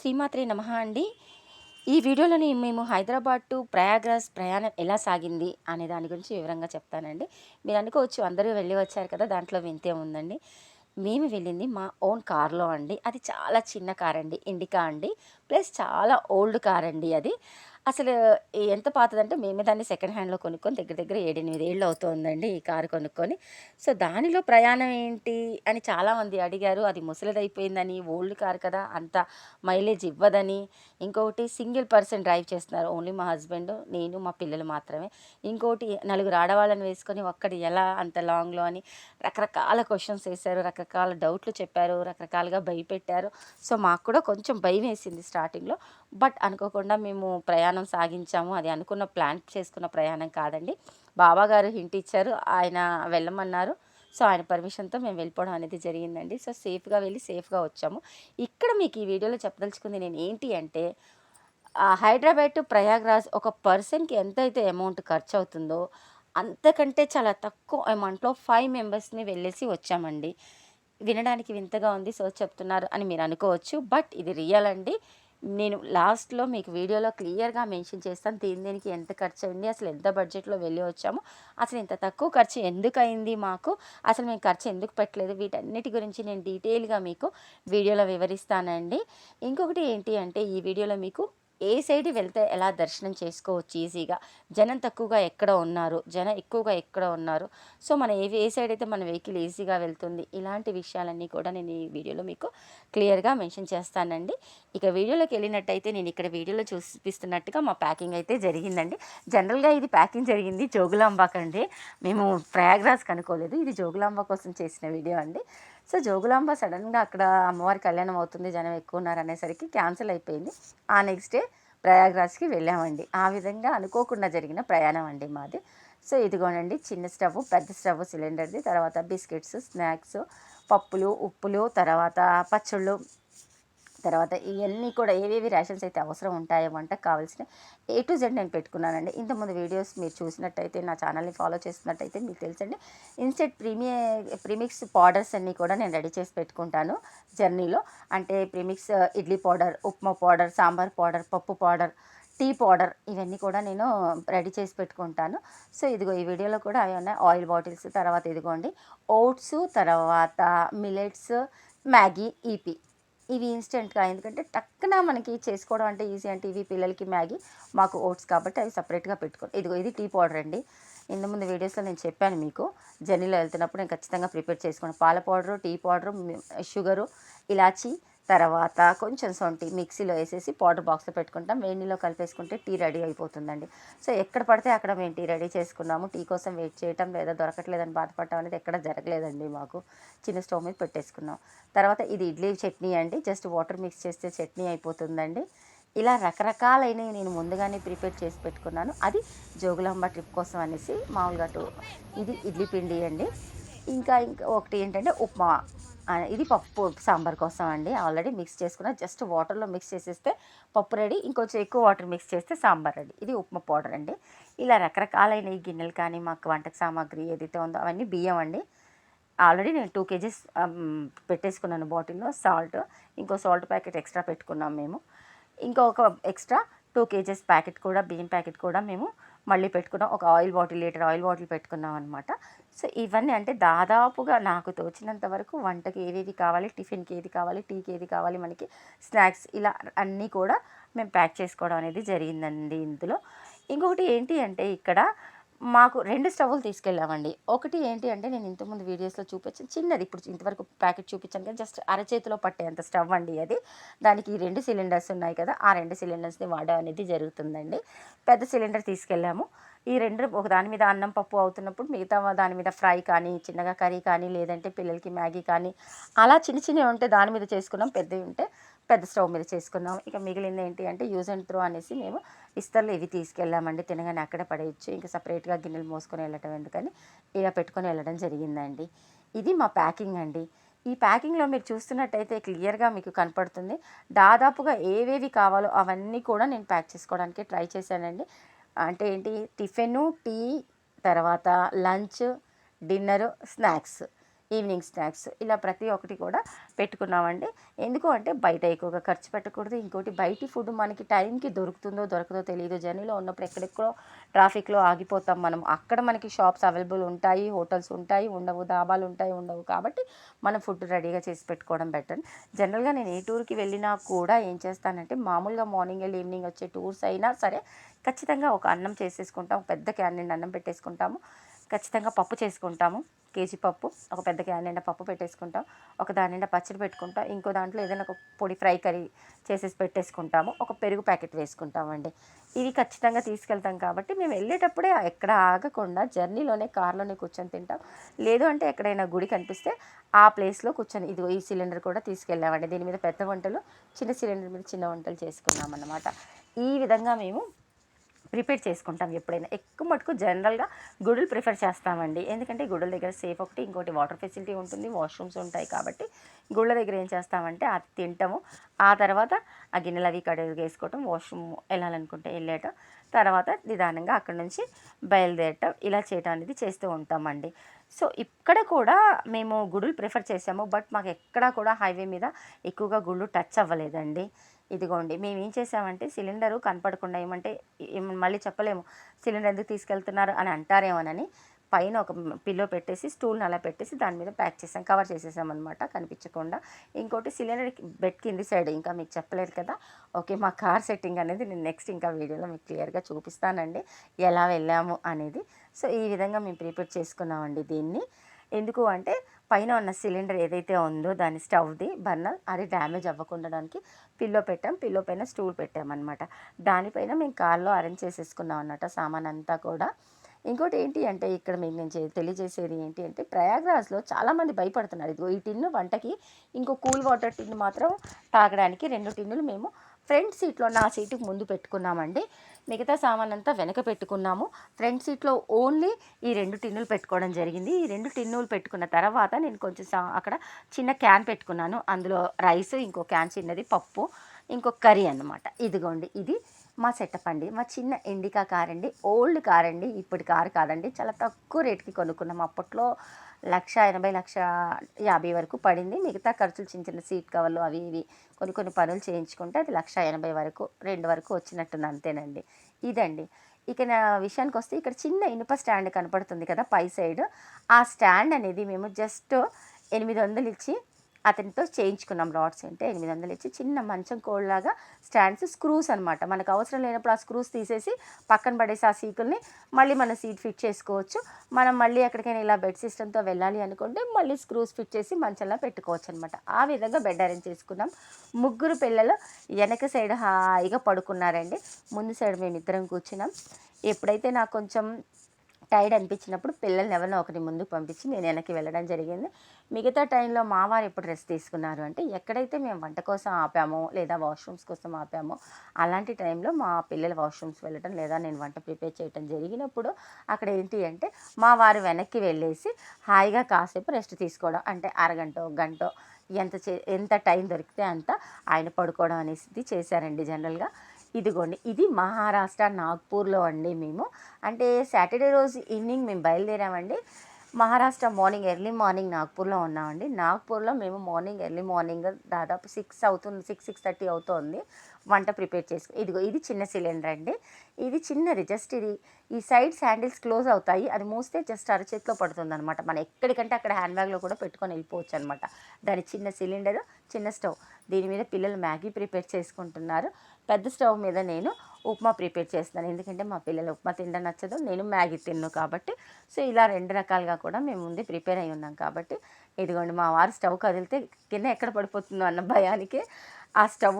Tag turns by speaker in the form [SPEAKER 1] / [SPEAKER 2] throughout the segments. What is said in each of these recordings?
[SPEAKER 1] శ్రీమాత్రే నమ అండి. ఈ వీడియోలోని మేము హైదరాబాద్ టు ప్రయాగ్రాజ్ ప్రయాణం ఎలా సాగింది అనే దాని గురించి వివరంగా చెప్తానండి. మీరు అనుకోవచ్చు అందరూ వెళ్ళి వచ్చారు కదా దాంట్లో వింతే ఉందండి. మేము వెళ్ళింది మా ఓన్ కార్లో అండి. అది చాలా చిన్న కార్ అండి ఇండికా అండి. ప్లస్ చాలా ఓల్డ్ కార్ అండి అది. అసలు ఎంత పాతదంటే మేమే దాన్ని సెకండ్ హ్యాండ్లో కొనుక్కొని దగ్గర దగ్గర ఏడెనిమిది ఏళ్ళు అవుతుందండి ఈ కారు కొనుక్కొని. సో దానిలో ప్రయాణం ఏంటి అని చాలామంది అడిగారు. అది ముసలిదైపోయిందని ఓల్డ్ కారు కదా అంత మైలేజ్ ఇవ్వదని. ఇంకొకటి సింగిల్ పర్సన్ డ్రైవ్ చేస్తున్నారు. ఓన్లీ మా హస్బెండ్ నేను మా పిల్లలు మాత్రమే. ఇంకోటి నలుగురు ఆడవాళ్ళని వేసుకొని ఒక్కడి ఎలా అంత లాంగ్లో అని రకరకాల క్వశ్చన్స్ వేశారు రకరకాల డౌట్లు చెప్పారు రకరకాలుగా భయపెట్టారు. సో మాకు కూడా కొంచెం భయం వేసింది స్టార్టింగ్లో బట్ అనుకోకుండా మేము ప్రయాణం సాగించాము. అది అనుకున్న ప్లాన్ చేసుకున్న ప్రయాణం కాదండి. బాబాగారు హింట్ ఇచ్చారు. ఆయన వెళ్ళమన్నారు. సో ఆయన పర్మిషన్తో మేము వెళ్ళిపోవడం అనేది జరిగిందండి. సో సేఫ్గా వెళ్ళి సేఫ్గా వచ్చాము. ఇక్కడ మీకు ఈ వీడియోలో చెప్పదలుచుకుంది నేను ఏంటి అంటే హైదరాబాద్ టు ప్రయాగ్రాజ్ ఒక పర్సన్కి ఎంతైతే అమౌంట్ ఖర్చు అవుతుందో అంతకంటే చాలా తక్కువ అమౌంట్లో ఫైవ్ మెంబర్స్ని వెళ్ళేసి వచ్చామండి. వినడానికి వింతగా ఉంది సో చెప్తున్నారు అని మీరు అనుకోవచ్చు. బట్ ఇది రియల్ అండి. నేను లాస్ట్లో మీకు వీడియోలో క్లియర్గా మెన్షన్ చేస్తాను దీని దీనికి ఎంత ఖర్చు అయింది అసలు ఎంత బడ్జెట్లో వెళ్ళి వచ్చాము అసలు ఇంత తక్కువ ఖర్చు ఎందుకు అయింది మాకు అసలు మేము ఖర్చు ఎందుకు పెట్టలేదు వీటన్నిటి గురించి నేను డీటెయిల్గా మీకు వీడియోలో వివరిస్తానండి. ఇంకొకటి ఏంటి అంటే ఈ వీడియోలో మీకు ఏ సైడ్ వెళ్తే ఎలా దర్శనం చేసుకోవచ్చు ఈజీగా? జనం తక్కువగా ఎక్కడ ఉన్నారు? జనం ఎక్కువగా ఎక్కడ ఉన్నారు? సో మన ఏ ఏ సైడ్ అయితే మన వెహికల్ ఈజీగా వెళ్తుంది? ఇలాంటి విషయాలన్నీ కూడా నేను ఈ వీడియోలో మీకు క్లియర్గా మెన్షన్ చేస్తానండి. ఇక వీడియోలోకి వెళ్ళినట్టయితే నేను ఇక్కడ వీడియోలో చూపిస్తున్నట్టుగా మా ప్యాకింగ్ అయితే జరిగిందండి. జనరల్గా ఇది ప్యాకింగ్ జరిగింది జోగులాంబాకండి మేము ప్రయాగ్రాజ్ కనుక్కోలేదు. ఇది జోగులాంబ కోసం చేసిన వీడియో అండి. సో జోగులాంబ సడన్గా అక్కడ అమ్మవారి కళ్యాణం అవుతుంది జనం ఎక్కువ ఉన్నారు అనేసరికి క్యాన్సిల్ అయిపోయింది. ఆ నెక్స్ట్ డే ప్రయాగ్రాజ్కి వెళ్ళామండి. ఆ విధంగా అనుకోకుండా జరిగిన ప్రయాణం అండి మాది. సో ఇదిగోనండి చిన్న స్టవ్ పెద్ద స్టవ్ సిలిండర్ది తర్వాత బిస్కెట్స్ స్నాక్స్ పప్పులు ఉప్పులు తర్వాత పచ్చళ్ళు తర్వాత ఇవన్నీ కూడా ఏవేవి రేషన్స్ అయితే అవసరం ఉంటాయో వంటకు కావాల్సిన ఏ టు జెడ్ నేను పెట్టుకున్నానండి. ఇంతకుముందు వీడియోస్ మీరు చూసినట్టయితే నా ఛానల్ని ఫాలో చేస్తున్నట్టయితే మీకు తెలుసండి. ఇన్స్టెంట్ ప్రీమియ ప్రీమిక్స్ పౌడర్స్ అన్నీ కూడా నేను రెడీ చేసి పెట్టుకుంటాను జర్నీలో. అంటే premix idli powder upma powder sambar powder పప్పు పౌడర్ టీ పౌడర్ ఇవన్నీ కూడా నేను రెడీ చేసి పెట్టుకుంటాను. సో ఇదిగో ఈ వీడియోలో కూడా అవి ఉన్నాయి. ఆయిల్ బాటిల్స్ తర్వాత ఇదిగోండి. ఓట్స్ తర్వాత మిలెట్స్ మ్యాగీ ఈపీ ఇవి ఇన్స్టెంట్గా. ఎందుకంటే టక్కున మనకి చేసుకోవడం అంటే ఈజీ అంటే ఇవి పిల్లలకి మ్యాగీ మాకు ఓట్స్ కాబట్టి అవి సపరేట్గా పెట్టుకోండి ఇదిగో ఇది టీ పౌడర్ అండి. ఇంత ముందు వీడియోస్లో నేను చెప్పాను మీకు. జర్నీలో వెళ్తున్నప్పుడు నేను ఖచ్చితంగా ప్రిపేర్ చేసుకున్నాను పాల పౌడరు టీ పౌడరు షుగరు ఇలాచీ తర్వాత కొంచెం సొంటి మిక్సీలో వేసేసి పౌడర్ బాక్స్లో పెట్టుకుంటాం. వేడిలో కలిపేసుకుంటే టీ రెడీ అయిపోతుందండి. సో ఎక్కడ పడితే అక్కడ మేము టీ రెడీ చేసుకున్నాము. టీ కోసం వెయిట్ చేయటం లేదా దొరకట్లేదని బాధపడటం అనేది ఎక్కడ జరగలేదండి మాకు. చిన్న స్టవ్ మీద పెట్టేసుకున్నాం. తర్వాత ఇది ఇడ్లీ చట్నీ అండి. జస్ట్ వాటర్ మిక్స్ చేస్తే చట్నీ అయిపోతుందండి. ఇలా రకరకాలైనవి నేను ముందుగానే ప్రిపేర్ చేసి పెట్టుకున్నాను. అది జోగులాంబ ట్రిప్ కోసం అనేసి మామూలుగా ఇది ఇడ్లీ పిండి అండి. ఇంకా ఇంకా ఒకటి ఏంటంటే ఉప్మా. ఇది పప్పు సాంబార్ కోసం అండి. ఆల్రెడీ మిక్స్ చేసుకున్న. జస్ట్ వాటర్లో మిక్స్ చేసేస్తే పప్పు రెడీ. ఇంకొంచెం ఎక్కువ వాటర్ మిక్స్ చేస్తే సాంబార్ రెడీ. ఇది ఉప్మా పౌడర్ అండి. ఇలా రకరకాలైన ఈ గిన్నెలు కానీ మాకు వంటకు సామాగ్రి ఏదైతే ఉందో అవన్నీ బియ్యం అండి. ఆల్రెడీ నేను టూ కేజీస్ పెట్టేసుకున్నాను బాటిల్లో. సాల్ట్ ఇంకో సాల్ట్ ప్యాకెట్ ఎక్స్ట్రా పెట్టుకున్నాం మేము. ఇంకొక ఎక్స్ట్రా టూ కేజెస్ ప్యాకెట్ కూడా బియ్యం ప్యాకెట్ కూడా మేము మళ్ళీ పెట్టుకున్నాం. ఒక oil bottle litre oil bottle పెట్టుకున్నాం అనమాట సో ఇవన్నీ అంటే దాదాపుగా నాకు తోచినంత వరకు వంటకి ఏదేది కావాలి టిఫిన్కి ఏది కావాలి టీకి ఏది కావాలి మనకి స్నాక్స్ ఇలా అన్నీ కూడా మేము ప్యాక్ చేసుకోవడం అనేది జరిగిందండి ఇందులో. ఇంకొకటి ఏంటి అంటే ఇక్కడ మాకు రెండు స్టవ్లు తీసుకెళ్ళామండి. ఒకటి ఏంటి అంటే నేను ఇంతకుముందు వీడియోస్లో చూపించాను చిన్నది. ఇప్పుడు ఇంతవరకు ప్యాకెట్ చూపించాను కానీ జస్ట్ అరచేతిలో పట్టేంత స్టవ్ అండి అది. దానికి రెండు సిలిండర్స్ ఉన్నాయి కదా ఆ రెండు సిలిండర్స్ని వాడడం అనేది జరుగుతుందండి. పెద్ద సిలిండర్ తీసుకెళ్ళాము. ఈ రెండు ఒక దాని మీద అన్నం పప్పు అవుతున్నప్పుడు మిగతా దాని మీద ఫ్రై కానీ చిన్నగా కర్రీ కానీ లేదంటే పిల్లలకి మ్యాగీ కానీ అలా చిన్న చిన్నవి ఉంటే దాని మీద చేసుకున్నాం పెద్దవి ఉంటే పెద్ద స్టవ్ మీద చేసుకున్నాం. ఇక మిగిలింది ఏంటి అంటే యూజ్ అండ్ త్రో అనేసి మేము ఇస్తర్లు ఇవి తీసుకెళ్ళామండి. తినగానే అక్కడే పడేయచ్చు. ఇంకా సపరేట్గా గిన్నెలు మోసుకొని వెళ్ళటం ఎందుకని ఇలా పెట్టుకొని వెళ్ళడం జరిగిందండి. ఇది మా ప్యాకింగ్ అండి. ఈ ప్యాకింగ్లో మీరు చూస్తున్నట్టయితే క్లియర్గా మీకు కనపడుతుంది. దాదాపుగా ఏవేవి కావాలో అవన్నీ కూడా నేను ప్యాక్ చేసుకోవడానికి ట్రై చేశానండి. అంటే ఏంటి? టిఫిన్ టీ తర్వాత lunch dinner snacks. Evening snacks ఇలా ప్రతి ఒక్కటి కూడా పెట్టుకున్నామండి. ఎందుకు అంటే బయట ఎక్కువగా ఖర్చు పెట్టకూడదు. ఇంకోటి బయటి ఫుడ్ మనకి టైంకి దొరుకుతుందో దొరకదో తెలియదు జర్నీలో ఉన్నప్పుడు ఎక్కడెక్కడో ట్రాఫిక్లో ఆగిపోతాం మనం. అక్కడ మనకి షాప్స్ అవైలబుల్ ఉంటాయి హోటల్స్ ఉంటాయి ఉండవు దాబాలు ఉంటాయి ఉండవు. కాబట్టి మనం ఫుడ్ రెడీగా చేసి పెట్టుకోవడం బెటర్ జనరల్గా నేను ఏ టూర్కి వెళ్ళినా కూడా ఏం చేస్తానంటే మామూలుగా మార్నింగ్ వెళ్ళి ఈవినింగ్ వచ్చే టూర్స్ అయినా సరే ఖచ్చితంగా ఒక అన్నం చేసేసుకుంటాం. పెద్ద క్యాన్ అన్నం పెట్టేసుకుంటాము. ఖచ్చితంగా పప్పు చేసుకుంటాము. కేజీ పప్పు ఒక పెద్ద క్యాన్ నిండా పప్పు పెట్టేసుకుంటాం. ఒక దాని నిండా పచ్చడి పెట్టుకుంటాం. ఇంకో దాంట్లో ఏదైనా ఒక పొడి ఫ్రై కర్రీ చేసేసి పెట్టేసుకుంటాము. ఒక పెరుగు ప్యాకెట్ వేసుకుంటామండి. ఇవి ఖచ్చితంగా తీసుకెళ్తాం కాబట్టి మేము వెళ్ళేటప్పుడే ఎక్కడ ఆగకుండా జర్నీలోనే కార్లోనే కూర్చొని తింటాం. లేదు అంటే ఎక్కడైనా గుడి కనిపిస్తే ఆ ప్లేస్లో కూర్చొని ఇది ఈ సిలిండర్ కూడా తీసుకెళ్ళామండి. దీని మీద పెద్ద వంటలు చిన్న సిలిండర్ మీద చిన్న వంటలు చేసుకున్నాం అన్నమాట ఈ విధంగా మేము ప్రిపేర్ చేసుకుంటాం ఎప్పుడైనా. ఎక్కువ మటుకు జనరల్గా గుడులు ప్రిఫర్ చేస్తామండి. ఎందుకంటే గుడుల దగ్గర సేఫ్ ఒకటి ఇంకోటి వాటర్ ఫెసిలిటీ ఉంటుంది వాష్రూమ్స్ ఉంటాయి కాబట్టి గుళ్ళ దగ్గర ఏం చేస్తామంటే అది తింటాము. ఆ తర్వాత ఆ గిన్నెలు అవి కడిగేసుకోవటం వాష్రూమ్ వెళ్ళాలనుకుంటే వెళ్ళేయటం తర్వాత నిదానంగా అక్కడ నుంచి బయలుదేరటం ఇలా చేయటం అనేది చేస్తూ ఉంటామండి. సో ఇక్కడ కూడా మేము గుడులు ప్రిఫర్ చేసాము బట్ మాకు ఎక్కడా కూడా హైవే మీద ఎక్కువగా గుళ్ళు టచ్ అవ్వలేదండి. ఇదిగోండి మేము ఏం చేసామంటే సిలిండరు కనపడకుండా ఏమంటే మళ్ళీ చెప్పలేము సిలిండర్ ఎందుకు తీసుకెళ్తున్నారు? అని అంటారేమోనని పైన ఒక పిల్లో పెట్టేసి స్టూల్ని అలా పెట్టేసి దాని మీద ప్యాక్ చేసాం కవర్ చేసేసాం అనమాట కనిపించకుండా. ఇంకోటి సిలిండర్ బెడ్ కింది సైడ్ ఇంకా మీకు చెప్పలేదు కదా ఓకే మా కార్ సెట్టింగ్ అనేది నేను నెక్స్ట్ ఇంకా వీడియోలో మీకు క్లియర్గా చూపిస్తానండి ఎలా వెళ్ళాము అనేది. సో ఈ విధంగా మేము ప్రిపేర్ చేసుకున్నామండి దీన్ని. ఎందుకు అంటే పైన ఉన్న సిలిండర్ ఏదైతే ఉందో దాని స్టవ్ది బర్నర్ అది డ్యామేజ్ అవ్వకుండడానికి పిల్లో పెట్టాం. పిల్లో పైన స్టూల్ పెట్టామన్నమాట. దానిపైన మేము కార్లో అరేంజ్ చేసేసుకున్నాం అన్నమాట సామాన్ అంతా కూడా. ఇంకోటి ఏంటి అంటే ఇక్కడ మీకు నేను చే- తెలియజేసేది ఏంటి అంటే ప్రయాగ్రాజ్లో చాలామంది భయపడుతున్నారు. ఇదిగో ఈ టిన్ను వంటకి ఇంకో కూల్ వాటర్ టిన్ను మాత్రం తాగడానికి రెండు టిన్నులు మేము ఫ్రంట్ సీట్లో నా సీటుకు ముందు పెట్టుకున్నామండి. మిగతా సామాన్ అంతా వెనక పెట్టుకున్నాము. ఫ్రంట్ సీట్లో ఓన్లీ ఈ రెండు టిన్నులు పెట్టుకోవడం జరిగింది. ఈ రెండు టిన్నులు పెట్టుకున్న తర్వాత నేను కొంచెం సా- అక్కడ చిన్న క్యాన్ పెట్టుకున్నాను. అందులో రైస్ ఇంకో క్యాన్ చిన్నది పప్పు ఇంకో కర్రీ అన్నమాట. ఇదిగోండి ఇది మా సెటప్ అండి. మా చిన్న ఇండికా కార్ అండి. ఓల్డ్ కార్ అండి. ఇప్పటి కార్ కాదండి. చాలా తక్కువ రేట్కి కొనుక్కున్నాం. అప్పట్లో లక్ష ఎనభై లక్ష యాభై వరకు పడింది. మిగతా ఖర్చులు చిన్న చిన్న సీట్ కవర్లు అవి ఇవి కొన్ని కొన్ని పనులు చేయించుకుంటే అది లక్ష ఎనభై వరకు రెండు వరకు వచ్చినట్టుంది. అంతేనండి. ఇదండి. ఇక నా విషయానికి వస్తే ఇక్కడ చిన్న ఇనుప స్టాండ్ కనపడుతుంది కదా పై సైడ్. ఆ స్టాండ్ అనేది మేము జస్ట్ ఎనిమిది వందలు ఇచ్చి అతనితో చేయించుకున్నాం రాడ్స్ అంటే ఎనిమిది వందలు ఇచ్చి చిన్న మంచం కోళ్ళలాగా స్టాండ్స్ స్క్రూస్ అనమాట మనకు అవసరం లేనప్పుడు ఆ స్క్రూస్ తీసేసి పక్కన పడేసి ఆ సీకుల్ని మళ్ళీ మన సీట్ ఫిట్ చేసుకోవచ్చు. మనం మళ్ళీ ఎక్కడికైనా ఇలా బెడ్ సిస్టమ్తో వెళ్ళాలి అనుకుంటే మళ్ళీ స్క్రూస్ ఫిట్ చేసి మంచంలో పెట్టుకోవచ్చు అనమాట ఆ విధంగా బెడ్ అరేంజ్ చేసుకున్నాం. ముగ్గురు పిల్లలు వెనక సైడ్ హాయిగా పడుకున్నారండి. ముందు సైడ్ మేము ఇద్దరం కూర్చున్నాం. ఎప్పుడైతే నాకు కొంచెం టైర్డ్ అనిపించినప్పుడు పిల్లల్ని ఎవరినో ఒకరి ముందుకు పంపించి నేను వెనక్కి వెళ్ళడం జరిగింది. మిగతా టైంలో మా వారు ఎప్పుడు రెస్ట్ తీసుకున్నారు అంటే ఎక్కడైతే మేము వంట కోసం ఆపామో లేదా వాష్రూమ్స్ కోసం ఆపామో అలాంటి టైంలో మా పిల్లలు వాష్రూమ్స్ వెళ్ళడం లేదా నేను వంట ప్రిపేర్ చేయడం జరిగినప్పుడు అక్కడ ఏంటి అంటే మా వారు వెనక్కి వెళ్ళేసి హాయిగా కాసేపు రెస్ట్ తీసుకోవడం అంటే అరగంట గంట ఎంత చే ఎంత టైం దొరికితే అంత ఆయన పడుకోవడం అనేది చేశారండి జనరల్గా. ఇదిగోండి ఇది మహారాష్ట్ర నాగ్పూర్లో అండి మేము. అంటే సాటర్డే రోజు ఈవినింగ్ మేము బయలుదేరామండి. మహారాష్ట్ర మార్నింగ్ ఎర్లీ మార్నింగ్ నాగ్పూర్లో ఉన్నామండి. నాగ్పూర్లో మేము మార్నింగ్ ఎర్లీ మార్నింగ్ దాదాపు సిక్స్ అవుతుంది సిక్స్ సిక్స్ థర్టీ అవుతుంది. వంట ప్రిపేర్ చేసుకు ఇదిగో ఇది చిన్న సిలిండర్ అండి. ఇది చిన్నది జస్ట్ ఇది. ఈ సైడ్ శాండిల్స్ క్లోజ్ అవుతాయి. అది మూస్తే జస్ట్ అరచేతిలో పడుతుంది అనమాట మనం ఎక్కడికంటే అక్కడ హ్యాండ్ బ్యాగ్లో కూడా పెట్టుకొని వెళ్ళిపోవచ్చు అనమాట దాని చిన్న సిలిండర్ చిన్న స్టవ్. దీని మీద పిల్లలు మ్యాగీ ప్రిపేర్ చేసుకుంటున్నారు. పెద్ద స్టవ్ మీద నేను ఉప్మా ప్రిపేర్ చేస్తాను ఎందుకంటే మా పిల్లలు ఉప్మా తినడం నచ్చదు. నేను మ్యాగీ తిన్ను కాబట్టి. సో ఇలా రెండు రకాలుగా కూడా మేము ముందే ప్రిపేర్ అయి ఉన్నాం కాబట్టి. ఇదిగోండి మా వారు స్టవ్ కదిలితే కింద ఎక్కడ పడిపోతుందో అన్న భయానికి ఆ స్టవ్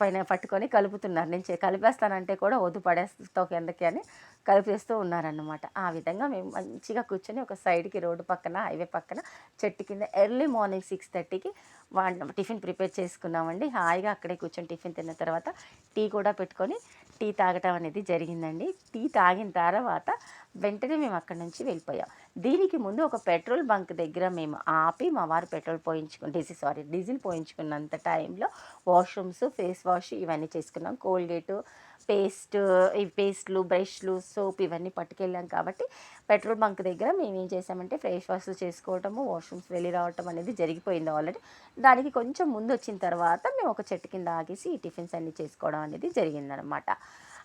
[SPEAKER 1] పైన పట్టుకొని కలుపుతున్నారు. నేను కలిపేస్తానంటే కూడా వద్దు పడేస్తావు కిందకి అని. కలిపేస్తూ ఉన్నారన్నమాట. ఆ విధంగా మేము మంచిగా కూర్చొని ఒక సైడ్కి రోడ్డు పక్కన హైవే పక్కన చెట్టు కింద ఎర్లీ మార్నింగ్ సిక్స్ థర్టీకి వా- టిఫిన్ ప్రిపేర్ చేసుకున్నామండి. హాయిగా అక్కడే కూర్చొని టిఫిన్ తిన్న తర్వాత టీ కూడా పెట్టుకొని టీ తాగటం అనేది జరిగిందండి. టీ తాగిన తర్వాత వెంటనే మేము అక్కడి నుంచి వెళ్ళిపోయాం. దీనికి ముందు ఒక పెట్రోల్ బంక్ దగ్గర మేము ఆపి మా వారు పెట్రోల్ పోయించుకుని డీజిల్ సారీ డీజిల్ పోయించుకున్నంత టైంలో వాష్రూమ్స్ ఫేస్ వాష్ ఇవన్నీ చేసుకున్నాం. కోల్గేటు పేస్ట్ ఈ పేస్ట్లు బ్రష్లు సోప్ ఇవన్నీ పట్టుకెళ్ళాం కాబట్టి పెట్రోల్ బంక్ దగ్గర మేము ఏం చేసామంటే ఫ్రెష్ వాష్లు చేసుకోవటము వాష్రూమ్స్ వెళ్ళి రావటం అనేది జరిగిపోయింది ఆల్రెడీ. దానికి కొంచెం ముందు వచ్చిన తర్వాత మేము ఒక చెట్టు కింద ఆగేసి ఈ టిఫిన్స్ అన్నీ చేసుకోవడం అనేది జరిగిందనమాట.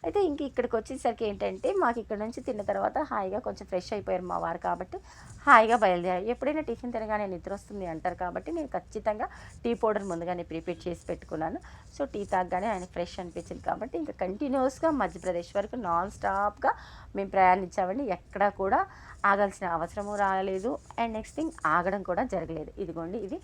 [SPEAKER 1] అయితే ఇంక ఇక్కడికి వచ్చేసరికి ఏంటంటే మాకు ఇక్కడ నుంచి తిన్న తర్వాత హాయిగా కొంచెం ఫ్రెష్ అయిపోయారు మా వారు కాబట్టి హాయిగా బయలుదేరారు. ఎప్పుడైనా టిఫిన్ తినగానే నిద్ర వస్తుంది అంటారు కాబట్టి నేను ఖచ్చితంగా టీ పౌడర్ ముందుగానే ప్రిపేర్ చేసి పెట్టుకున్నాను. సో టీ తాగగానే ఆయన ఫ్రెష్ అనిపించింది కాబట్టి ఇంకా కంటిన్యూస్గా మధ్యప్రదేశ్ వరకు నాన్ స్టాప్గా మేము ప్రయాణించామండి. ఎక్కడా కూడా ఆగాల్సిన అవసరము రాలేదు. అండ్ నెక్స్ట్ థింగ్ ఆగడం కూడా జరగలేదు. ఇదిగోండి ఇది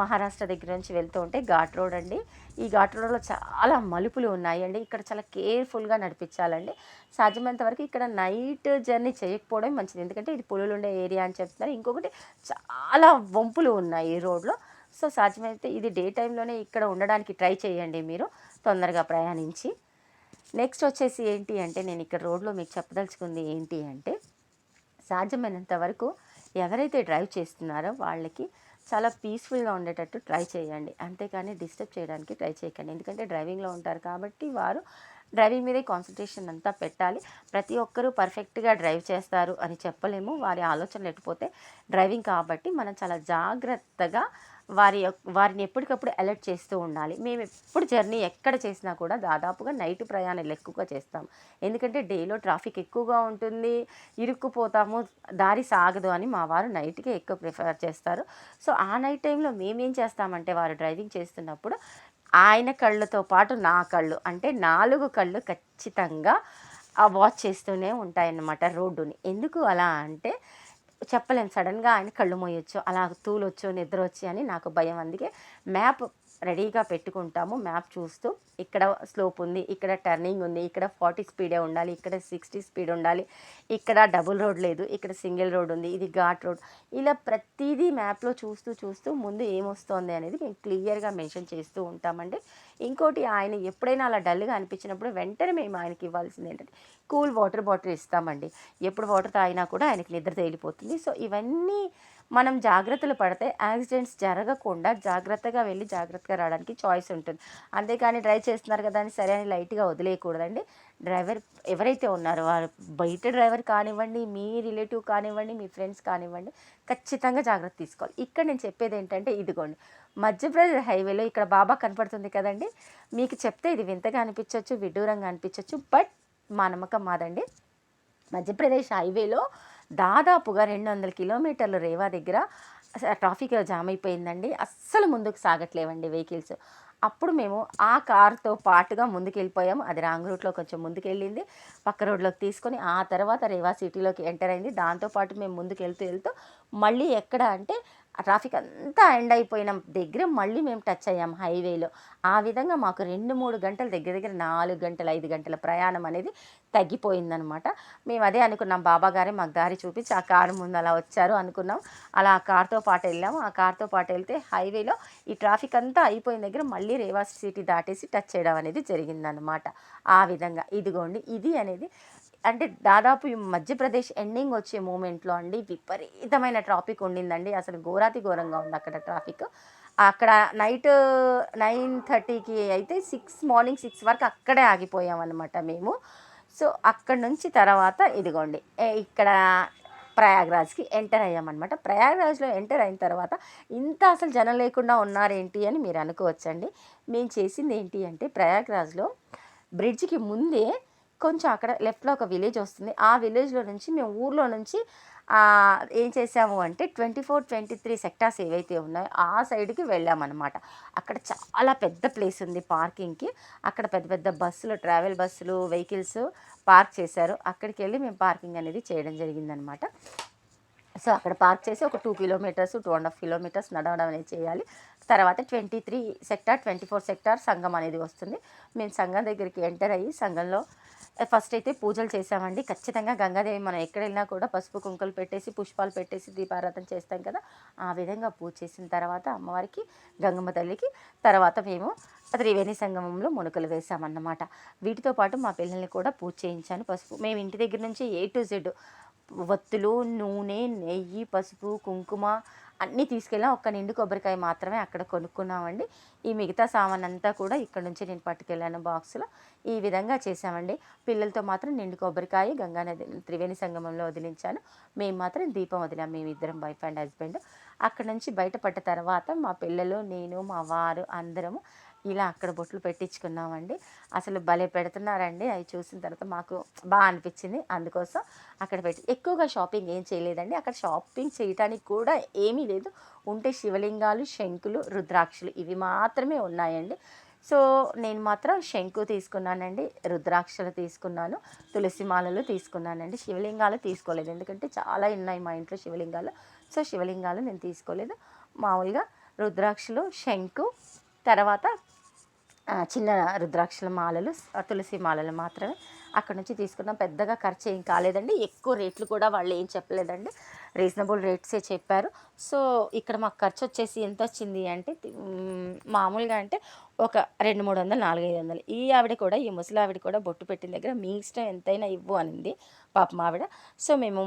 [SPEAKER 1] మహారాష్ట్ర దగ్గర నుంచి వెళ్తూ ఉంటే ఘాట్ రోడ్ అండి. ఈ ఘాట్ రోడ్లో చాలా మలుపులు ఉన్నాయండి ఇక్కడ చాలా కేర్ఫుల్గా నడిపించాలండి. సాధ్యమైనంత వరకు ఇక్కడ నైట్ జర్నీ చేయకపోవడం మంచిది. ఎందుకంటే ఇది పులులు ఉండే ఏరియా అని చెప్తున్నారు. ఇంకొకటి చాలా వంపులు ఉన్నాయి ఈ రోడ్లో. సో సాధ్యమైతే ఇది డే టైంలోనే ఇక్కడ ఉండడానికి ట్రై చేయండి మీరు తొందరగా ప్రయాణించి. నెక్స్ట్ వచ్చేసి ఏంటి అంటే నేను ఇక్కడ రోడ్లో మీకు చెప్పదలుచుకుంది ఏంటి అంటే సాధ్యమైనంత వరకు ఎవరైతే డ్రైవ్ చేస్తున్నారో వాళ్ళకి చాలా పీస్ఫుల్గా ఉండేటట్టు ట్రై చేయండి. అంతేకాని డిస్టర్బ్ చేయడానికి ట్రై చేయకండి. ఎందుకంటే డ్రైవింగ్లో ఉంటారు కాబట్టి వారు డ్రైవింగ్ మీదే కాన్సన్ట్రేషన్ అంతా పెట్టాలి. ప్రతి ఒక్కరూ పర్ఫెక్ట్గా డ్రైవ్ చేస్తారు అని చెప్పలేము. వారి ఆలోచనలు ఎట్టుపోతే డ్రైవింగ్ కాబట్టి మనం చాలా జాగ్రత్తగా వారి యొక్క- వారిని ఎప్పటికప్పుడు అలర్ట్ చేస్తూ ఉండాలి. మేము ఎప్పుడు జర్నీ ఎక్కడ చేసినా కూడా దాదాపుగా నైట్ ప్రయాణాలు ఎక్కువగా చేస్తాం. ఎందుకంటే డేలో ట్రాఫిక్ ఎక్కువగా ఉంటుంది ఇరుక్కుపోతాము దారి సాగదు అని మా వారు నైట్కే ఎక్కువ ప్రిఫర్ చేస్తారు. సో ఆ నైట్ టైంలో మేమేం చేస్తామంటే వారు డ్రైవింగ్ చేస్తున్నప్పుడు ఆయన కళ్ళతో పాటు నా కళ్ళు అంటే నాలుగు కళ్ళు ఖచ్చితంగా ఆ వాచ్ చేస్తూనే ఉంటాయన్నమాట రోడ్డుని. ఎందుకు అలా అంటే చెప్పలేము సడన్గా ఆయన కళ్ళు మోయొచ్చు అలా తూలొచ్చు నిద్ర వచ్చి అని నాకు భయం. అందుకే మ్యాప్ రెడీగా పెట్టుకుంటాము మ్యాప్ చూస్తూ. ఇక్కడ స్లోప్ ఉంది ఇక్కడ టర్నింగ్ ఉంది ఇక్కడ ఫార్టీ స్పీడే ఉండాలి ఇక్కడ సిక్స్టీ స్పీడ్ ఉండాలి ఇక్కడ డబుల్ రోడ్ లేదు ఇక్కడ సింగిల్ రోడ్ ఉంది ఇది ఘాట్ రోడ్. ఇలా ప్రతిదీ మ్యాప్లో చూస్తూ చూస్తూ ముందు ఏమొస్తోంది అనేది మేము క్లియర్గా మెన్షన్ చేస్తూ ఉంటామండి. ఇంకోటి ఆయన ఎప్పుడైనా అలా డల్గా అనిపించినప్పుడు వెంటనే మేము ఆయనకి ఇవ్వాల్సింది ఏంటంటే కూల్ వాటర్ బాటిల్ ఇస్తామండి. ఎప్పుడు వాటర్ తాగినా కూడా ఆయనకి నిద్ర తేలిపోతుంది. సో ఇవన్నీ మనం జాగ్రత్తలు పడితే యాక్సిడెంట్స్ జరగకుండా జాగ్రత్తగా వెళ్ళి జాగ్రత్తగా రావడానికి చాయిస్ ఉంటుంది. అంతేకాని డ్రైవ్ చేస్తున్నారు కదా అని సరే అని లైట్గా వదిలేయకూడదండి. డ్రైవర్ ఎవరైతే ఉన్నారో వారు బయట డ్రైవర్ కానివ్వండి మీ రిలేటివ్ కానివ్వండి మీ ఫ్రెండ్స్ కానివ్వండి ఖచ్చితంగా జాగ్రత్త తీసుకోవాలి. ఇక్కడ నేను చెప్పేది ఏంటంటే ఇదిగోండి. మధ్యప్రదేశ్ హైవేలో ఇక్కడ బాబా కనపడుతుంది కదండి. మీకు చెప్తే ఇది వింతగా అనిపించవచ్చు విడ్డూరంగా అనిపించవచ్చు బట్ మా నమ్మకం మాదండి. మధ్యప్రదేశ్ హైవేలో దాదాపుగా రెండు వందల కిలోమీటర్లు రేవా దగ్గర ట్రాఫిక్ జామ్ అయిపోయిందండి. అస్సలు ముందుకు సాగట్లేవండి వెహికల్స్. అప్పుడు మేము ఆ కార్తో పాటుగా ముందుకు వెళ్ళిపోయాము అది రాంగ్ రూట్లో కొంచెం ముందుకు వెళ్ళింది పక్క రోడ్లోకి తీసుకొని ఆ తర్వాత రేవా సిటీలోకి ఎంటర్ అయింది. దాంతోపాటు మేము ముందుకు వెళ్తూ వెళ్తూ మళ్ళీ ఎక్కడ అంటే ఆ ట్రాఫిక్ అంతా ఎండ్ అయిపోయిన దగ్గర మళ్ళీ మేము టచ్ అయ్యాం హైవేలో. ఆ విధంగా మాకు రెండు మూడు గంటల దగ్గర దగ్గర నాలుగు గంటల ఐదు గంటల ప్రయాణం అనేది తగ్గిపోయిందనమాట మేము అదే అనుకున్నాం బాబాగారే మాకు దారి చూపించి ఆ కారు ముందు అలా వచ్చారు అనుకున్నాం. అలా ఆ కార్తో పాటు వెళ్ళాము. ఆ కార్తో పాటు వెళ్తే హైవేలో ఈ ట్రాఫిక్ అంతా అయిపోయిన దగ్గర మళ్ళీ రేవా సిటీ దాటేసి టచ్ చేయడం అనేది జరిగిందనమాట ఆ విధంగా ఇదిగోండి ఇది అనేది అంటే దాదాపు ఈ మధ్యప్రదేశ్ ఎండింగ్ వచ్చే మూమెంట్లో అండి విపరీతమైన ట్రాఫిక్ ఉండిందండి. అసలు ఘోరాతి ఘోరంగా ఉంది అక్కడ ట్రాఫిక్ అక్కడ నైట్ నైన్ థర్టీకి అయితే సిక్స్ మార్నింగ్ సిక్స్ వరకు అక్కడే ఆగిపోయామన్నమాట మేము. సో అక్కడ నుంచి తర్వాత ఇదిగోండి ఇక్కడ ప్రయాగ్రాజ్కి ఎంటర్ అయ్యామన్నమాట. ప్రయాగ్రాజ్లో ఎంటర్ అయిన తర్వాత ఇంత అసలు జనం లేకుండా ఉన్నారేంటి అని మీరు అనుకోవచ్చండి. మేము చేసింది ఏంటి అంటే ప్రయాగ్రాజ్లో బ్రిడ్జ్కి ముందే కొంచెం అక్కడ లెఫ్ట్లో ఒక విలేజ్ వస్తుంది. ఆ విలేజ్లో నుంచి మేము ఊర్లో నుంచి ఏం చేసాము అంటే twenty four twenty three sectors ఏవైతే ఉన్నాయో ఆ సైడ్కి వెళ్ళామన్నమాట. అక్కడ చాలా పెద్ద ప్లేస్ ఉంది పార్కింగ్కి. అక్కడ పెద్ద పెద్ద బస్సులు ట్రావెల్ బస్సులు వెహికల్స్ పార్క్ చేశారు. అక్కడికి వెళ్ళి మేము పార్కింగ్ అనేది చేయడం జరిగిందనమాట సో అక్కడ పార్క్ చేసి ఒక two kilometres two and half kilometres నడవడం అనేది చేయాలి. తర్వాత twenty three sector twenty four sector సంఘం అనేది వస్తుంది. మేము సంఘం దగ్గరికి ఎంటర్ అయ్యి సంఘంలో ఫస్ట్ అయితే పూజలు చేసామండి ఖచ్చితంగా గంగాదేవి మనం ఎక్కడ వెళ్ళినా కూడా పసుపు కుంకులు పెట్టేసి పుష్పాలు పెట్టేసి దీపారాధన చేస్తాం కదా. ఆ విధంగా పూజ చేసిన తర్వాత అమ్మవారికి గంగమ్మ తల్లికి తర్వాత మేము త్రివేణి సంగమంలో మునుకలు వేసామన్నమాట వీటితో పాటు మా పిల్లల్ని కూడా పూజ చేయించాను పసుపు. మేము ఇంటి దగ్గర నుంచి ఏ టు జెడ్ వత్తులు నూనె నెయ్యి పసుపు కుంకుమ అన్నీ తీసుకెళ్ళాం ఒక్క నిండు కొబ్బరికాయ మాత్రమే అక్కడ కొనుక్కున్నామండి. ఈ మిగతా సామాన్ అంతా కూడా ఇక్కడ నుంచి నేను పట్టుకెళ్ళాను బాక్స్లో. ఈ విధంగా చేసామండి పిల్లలతో మాత్రం నిండు కొబ్బరికాయ గంగానది త్రివేణి సంగమంలో వదిలించాను. మేము మాత్రం దీపం వదిలాం. మేమిద్దరం వైఫ్ అండ్ హస్బెండ్ అక్కడ నుంచి బయటపడ్డ తర్వాత మా పిల్లలు నేను మా వారు అందరము ఇలా అక్కడ బొట్లు పెట్టించుకున్నామండి. అసలు భలే పెడుతున్నారండి. అవి చూసిన తర్వాత మాకు బాగా అనిపించింది. అందుకోసం అక్కడ పెట్టి ఎక్కువగా షాపింగ్ ఏం చేయలేదండి. అక్కడ షాపింగ్ చేయటానికి కూడా ఏమీ లేదు. ఉంటే శివలింగాలు శంకులు రుద్రాక్షలు ఇవి మాత్రమే ఉన్నాయండి. సో నేను మాత్రం శంకు తీసుకున్నానండి రుద్రాక్షలు తీసుకున్నాను తులసి మాలలు తీసుకున్నానండి. శివలింగాలు తీసుకోలేదు. ఎందుకంటే చాలా ఉన్నాయి మా ఇంట్లో శివలింగాలు. సో శివలింగాలు నేను తీసుకోలేదు. మామూలుగా రుద్రాక్షలు శంకు తర్వాత చిన్న రుద్రాక్షల మాలలు తులసి మాలలు మాత్రమే అక్కడ నుంచి తీసుకున్నాం. పెద్దగా ఖర్చు ఏం కాలేదండి. ఎక్కువ రేట్లు కూడా వాళ్ళు ఏం చెప్పలేదండి. రీజనబుల్ రేట్సే చెప్పారు. సో ఇక్కడ మాకు ఖర్చు వచ్చేసి ఎంత వచ్చింది అంటే మామూలుగా అంటే ఒక రెండు మూడు వందలు నాలుగైదు వందలు. ఈ ఆవిడ కూడా ఈ ముసలి ఆవిడ కూడా బొట్టు పెట్టిన దగ్గర మీ ఇష్టం ఎంతైనా ఇవ్వు అనింది పాపం ఆవిడ. సో మేము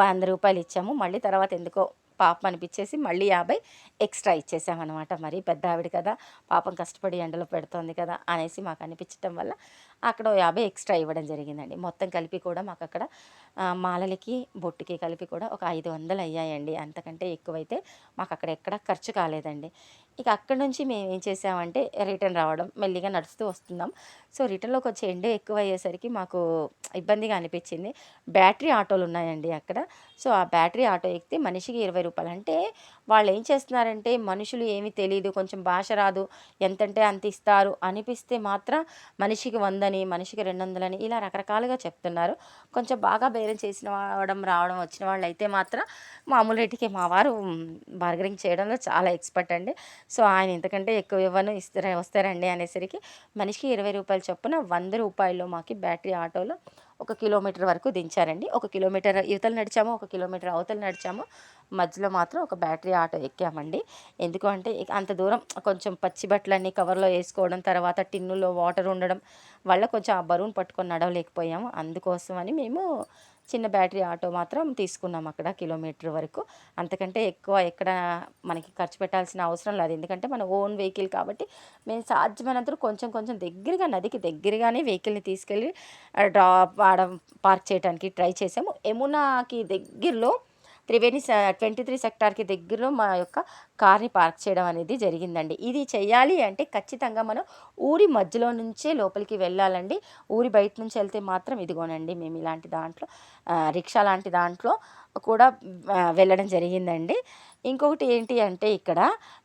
[SPEAKER 1] వంద రూపాయలు ఇచ్చాము. మళ్ళీ తర్వాత ఎందుకో పాపం అనిపించేసి మళ్ళీ యాభై ఎక్స్ట్రా ఇచ్చేసామన్నమాట. మరి పెద్ద ఆవిడ కదా పాపం కష్టపడి ఎండలో పెడుతోంది కదా అనేసి మాకు అనిపించడం వల్ల అక్కడ యాభై ఎక్స్ట్రా ఇవ్వడం జరిగిందండి. మొత్తం కలిపి కూడా మాకు అక్కడ మాలలకి బొట్టుకి కలిపి కూడా ఒక ఐదు వందలు అయ్యాయండి. అంతకంటే ఎక్కువైతే మాకు అక్కడ ఎక్కడ ఖర్చు కాలేదండి. ఇక అక్కడ నుంచి మేము ఏం చేసామంటే రిటర్న్ రావడం మెల్లిగా నడుస్తూ వస్తున్నాం. సో రిటర్న్లోకి వచ్చే ఎండ ఎక్కువ అయ్యేసరికి మాకు ఇబ్బందిగా అనిపించింది. బ్యాటరీ ఆటోలు ఉన్నాయండి అక్కడ. సో ఆ బ్యాటరీ ఆటో ఎక్కితే మనిషికి ఇరవై రూపాయలు. అంటే వాళ్ళు ఏం చేస్తున్నారంటే మనుషులు ఏమీ తెలియదు కొంచెం భాష రాదు ఎంతంటే అంత ఇస్తారు అనిపిస్తే మాత్రం మనిషికి వందని మనిషికి రెండు వందలని ఇలా రకరకాలుగా చెప్తున్నారు. కొంచెం బాగా బేరం చేసిన వాడడం రావడం వచ్చిన వాళ్ళు అయితే మాత్రం మామూలు రేటుకి మా వారు బార్గెనింగ్ చేయడంలో చాలా ఎక్స్పర్ట్ అండి. సో ఆయన ఇంతకంటే ఎక్కువ ఇవ్వను ఇస్తారా వస్తారండి అనేసరికి మనిషికి ఇరవై రూపాయలు చొప్పున వంద రూపాయలు మాకు బ్యాటరీ ఆటోలో ఒక కిలోమీటర్ వరకు దించారండి. ఒక కిలోమీటర్ యువతలు నడిచాము ఒక కిలోమీటర్ అవతలు నడిచాము. మధ్యలో మాత్రం ఒక బ్యాటరీ ఆటో ఎక్కామండి. ఎందుకంటే అంత దూరం కొంచెం పచ్చి బట్టలన్నీ కవర్లో వేసుకోవడం తర్వాత టిన్నులో వాటర్ ఉండడం వల్ల కొంచెం ఆ బరువును పట్టుకొని నడవలేకపోయాము. అందుకోసమని మేము చిన్న బ్యాటరీ ఆటో మాత్రం తీసుకున్నాం అక్కడ కిలోమీటర్ వరకు. అంతకంటే ఎక్కువ ఎక్కడ మనకి ఖర్చు పెట్టాల్సిన అవసరం లేదు. ఎందుకంటే మన ఓన్ వెహికల్ కాబట్టి మేము సాధ్యమైనంత కొంచెం కొంచెం దగ్గరగా నదికి దగ్గరగానే వెహికల్ని తీసుకెళ్ళి డ్రాప్ ఆడ పార్క్ చేయడానికి ట్రై చేసాము యమునాకి దగ్గరలో త్రివేణి ట్వంటీ త్రీ సెక్టార్కి దగ్గరలో మా యొక్క కార్ని పార్క్ చేయడం అనేది జరిగిందండి. ఇది చేయాలి అంటే ఖచ్చితంగా మనం ఊరి మధ్యలో నుంచే లోపలికి వెళ్ళాలండి. ఊరి బయట నుంచి వెళ్తే మాత్రం ఇదిగోనండి మేము ఇలాంటి దాంట్లో రిక్షా లాంటి దాంట్లో కూడా వెళ్ళడం జరిగిందండి. ఇంకొకటి ఏంటి అంటే ఇక్కడ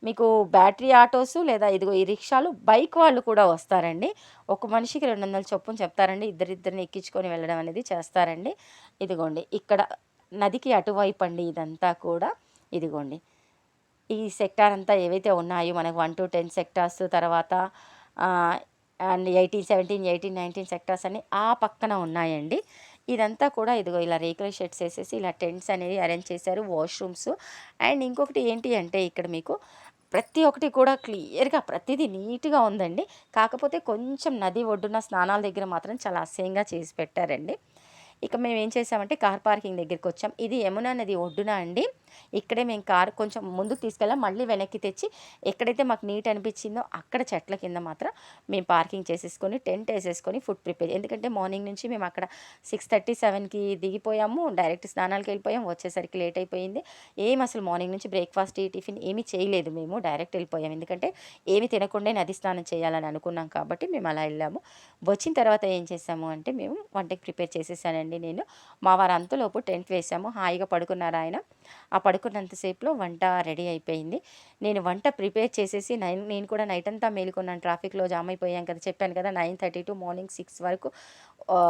[SPEAKER 1] మీకు బ్యాటరీ ఆటోస్ లేదా ఇదిగో ఈ రిక్షాలు బైక్ వాళ్ళు కూడా వస్తారండి. ఒక మనిషికి రెండు వందల చొప్పున చెప్తారండి. ఇద్దరిద్దరిని ఎక్కించుకొని వెళ్ళడం అనేది చేస్తారండి. ఇదిగోండి ఇక్కడ నదికి అటువైపు అండి ఇదంతా కూడా. ఇదిగోండి. ఈ సెక్టార్ అంతా ఏవైతే ఉన్నాయో మనకు వన్ టు టెన్ సెక్టార్స్ తర్వాత and eighteen seventeen eighteen nineteen sectors అని ఆ పక్కన ఉన్నాయండి. ఇదంతా కూడా ఇదిగో ఇలా రేకుల షెడ్స్ వేసేసి ఇలా టెంట్స్ అనేది అరేంజ్ చేశారు వాష్రూమ్స్. అండ్ ఇంకొకటి ఏంటి అంటే ఇక్కడ మీకు ప్రతి ఒక్కటి కూడా క్లియర్గా ప్రతిదీ నీట్గా ఉందండి. కాకపోతే కొంచెం నది ఒడ్డున స్నానాల దగ్గర మాత్రం చాలా అసహ్యంగా చేసి పెట్టారండి. ఇక మేము ఏం చేసామంటే కార్ పార్కింగ్ దగ్గరికి వచ్చాం ఇది యమునా నది ఒడ్డున అండి? ఇక్కడే మేము కార్ కొంచెం ముందుకు తీసుకెళ్ళాం. మళ్ళీ వెనక్కి తెచ్చి ఎక్కడైతే మాకు నీట్ అనిపించిందో అక్కడ చెట్ల కింద మాత్రం మేము పార్కింగ్ చేసేసుకొని టెంట్ వేసేసుకొని ఫుడ్ ప్రిపేర్ ఎందుకంటే మార్నింగ్ నుంచి మేము అక్కడ సిక్స్ థర్టీ సెవెన్కి దిగిపోయాము. డైరెక్ట్ స్నానాలకు వెళ్ళిపోయాం వచ్చేసరికి లేట్ అయిపోయింది. ఏం అసలు మార్నింగ్ నుంచి బ్రేక్ఫాస్ట్ టిఫిన్ ఏమీ చేయలేదు మేము. డైరెక్ట్ వెళ్ళిపోయాం. ఎందుకంటే ఏమి తినకుండా నది స్నానం చేయాలని అనుకున్నాం కాబట్టి మేము అలా వెళ్ళాము. వచ్చిన తర్వాత ఏం చేసాము అంటే మేము వంటకి ప్రిపేర్ చేసేసానండి నేను. మా వారు అంతలోపు టెంట్ వేసాము. హాయిగా పడుకున్నారు ఆయన. ఆ పడుకున్నంతసేపులో వంట రెడీ అయిపోయింది. నేను వంట ప్రిపేర్ చేసేసి నైన్ నేను కూడా నైట్ అంతా మేలుకున్నాను. ట్రాఫిక్లో జామ్ అయిపోయాం కదా చెప్పాను కదా nine thirty to morning six వరకు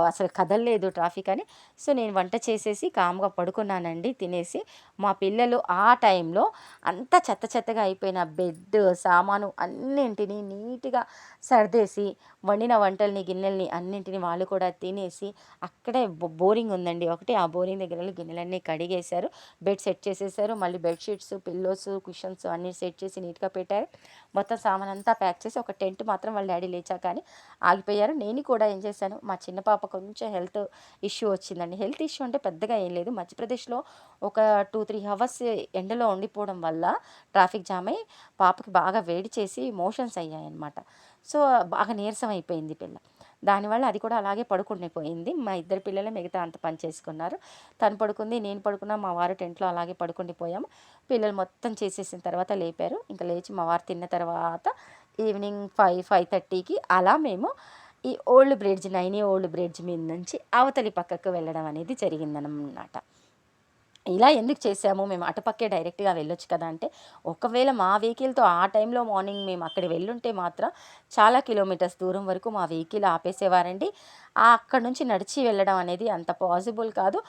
[SPEAKER 1] అసలు కదలలేదు ట్రాఫిక్ అని. సో నేను వంట చేసేసి కామ్గా పడుకున్నానండి తినేసి. మా పిల్లలు ఆ టైంలో అంత చెత్త చెత్తగా అయిపోయిన బెడ్ సామాను అన్నింటినీ నీట్గా సర్దేసి వండిన వంటల్ని గిన్నెల్ని అన్నింటిని వాళ్ళు కూడా తినేసి అక్కడే బోరింగ్ ఉందండి. ఒకటి ఆ బోరింగ్ దగ్గర గిన్నెలన్నీ కడిగేశారు. బెడ్ సెట్ చేసేసారు. మళ్ళీ బెడ్షీట్స్ పిల్లోస్ కుషన్స్ అన్నీ సెట్ చేసి నీట్గా పెట్టారు. మొత్తం సామాన్ అంతా ప్యాక్ చేసి ఒక టెంట్ మాత్రం వాళ్ళ డాడీ లేచా కానీ ఆగిపోయారు. నేను కూడా ఏం చేశాను మా చిన్న పాప కొంచెం హెల్త్ ఇష్యూ వచ్చిందండి. హెల్త్ ఇష్యూ అంటే పెద్దగా ఏం లేదు. మధ్యప్రదేశ్లో ఒక టూ త్రీ అవర్స్ ఎండలో ఉండిపోవడం వల్ల ట్రాఫిక్ జామ్ అయ్యి పాపకి బాగా వేడి చేసి మోషన్స్ అయ్యాయి అనమాట సో బాగా నీరసం అయిపోయింది పిల్ల. దానివల్ల అది కూడా అలాగే పడుకుండిపోయింది మా ఇద్దరు పిల్లలే మిగతా అంత పని చేసుకున్నారు. తను పడుకుంది నేను పడుకున్నా మా వారు టెంట్లో అలాగే పడుకుండిపోయాము పిల్లలు మొత్తం చేసేసిన తర్వాత లేపారు. ఇంకా లేచి మా వారు తిన్న తర్వాత ఈవినింగ్ ఫైవ్ ఫైవ్ థర్టీకి అలా మేము ఈ old bridge Naini old bridge మీద నుంచి అవతలి పక్కకు వెళ్ళడం అనేది జరిగిందనమాట. ఇలా ఎందుకు చేసాము మేము అటుపక్కే డైరెక్ట్గా వెళ్ళొచ్చు కదా అంటే ఒకవేళ మా వెహికల్తో ఆ టైంలో మార్నింగ్ మేము అక్కడ వెళ్ళుంటే మాత్రం చాలా కిలోమీటర్స్ దూరం వరకు మా వెహికల్ ఆపేసేవారండి. అక్కడ నుంచి నడిచి వెళ్ళడం అనేది అంత పాసిబుల్ కాదు.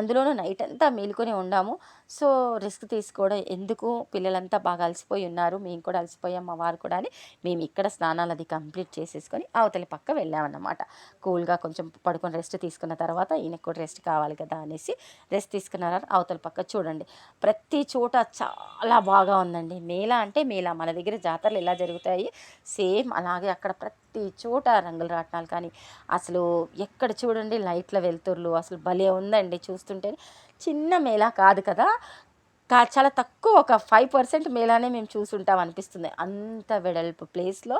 [SPEAKER 1] అందులోనూ నైట్ అంతా మేలుకొని ఉండాము. సో రిస్క్ తీసుకోవడం ఎందుకు? పిల్లలంతా బాగా అలసిపోయి ఉన్నారు. మేము కూడా అలసిపోయాం. మా వారు కూడా అని మేము ఇక్కడ స్నానాలు అది కంప్లీట్ చేసేసుకొని అవతలి పక్క వెళ్ళామన్నమాట. కూల్గా కొంచెం పడుకొని రెస్ట్ తీసుకున్న తర్వాత ఈయనకు కూడా రెస్ట్ కావాలి కదా అనేసి రెస్ట్ తీసుకున్నారు. అవతల పక్క చూడండి. ప్రతి చోట చాలా బాగా ఉందండి. మేళ అంటే మేళ. మన దగ్గర జాతరలు ఎలా జరుగుతాయి? సేమ్ అలాగే అక్కడ ప్రతి చోట రంగుల రాట్నాలు కానీ అసలు ఎక్కడ చూడండి లైట్ల వెలుతురులు. అసలు భలే ఉందండి చూస్తుంటే చిన్న మేళా కాదు కదా? చాలా తక్కువ ఒక ఫైవ్ పర్సెంట్ మేళానే మేము చూసుంటాం అనిపిస్తుంది. అంత వెడల్పు ప్లేస్లో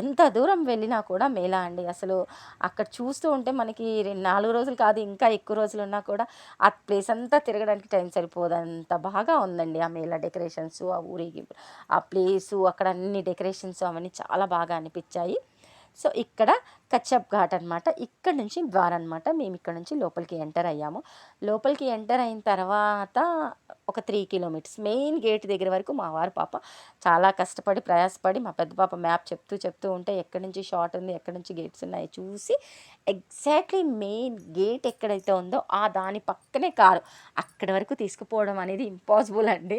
[SPEAKER 1] ఎంత దూరం వెళ్ళినా కూడా మేళా అండి. అసలు అక్కడ చూస్తూ ఉంటే మనకి నాలుగు రోజులు కాదు ఇంకా ఎక్కువ రోజులు ఉన్నా కూడా ఆ ప్లేస్ అంతా తిరగడానికి టైం సరిపోదు. అంత బాగా ఉందండి ఆ మేళా డెకరేషన్స్ ఆ ఊరికి ఆ ప్లేసు అక్కడ అన్ని డెకరేషన్స్ అవన్నీ చాలా బాగా అనిపించాయి. సో ఇక్కడ కచ్చప్ ఘాట్ అనమాట ఇక్కడ నుంచి ద్వారం అనమాట మేము ఇక్కడ నుంచి లోపలికి ఎంటర్ అయ్యాము. లోపలికి ఎంటర్ అయిన తర్వాత ఒక త్రీ కిలోమీటర్స్. మెయిన్ గేట్ దగ్గర వరకు మా వారి పాప చాలా కష్టపడి ప్రయాసపడి మా పెద్ద పాప మ్యాప్ చెప్తూ చెప్తూ ఉంటే ఎక్కడి నుంచి షార్ట్ ఉంది ఎక్కడి నుంచి గేట్స్ ఉన్నాయి చూసి ఎగ్జాక్ట్లీ మెయిన్ గేట్ ఎక్కడైతే ఉందో ఆ దాని పక్కనే కారు. అక్కడి వరకు తీసుకుపోవడం అనేది ఇంపాసిబుల్ అండి.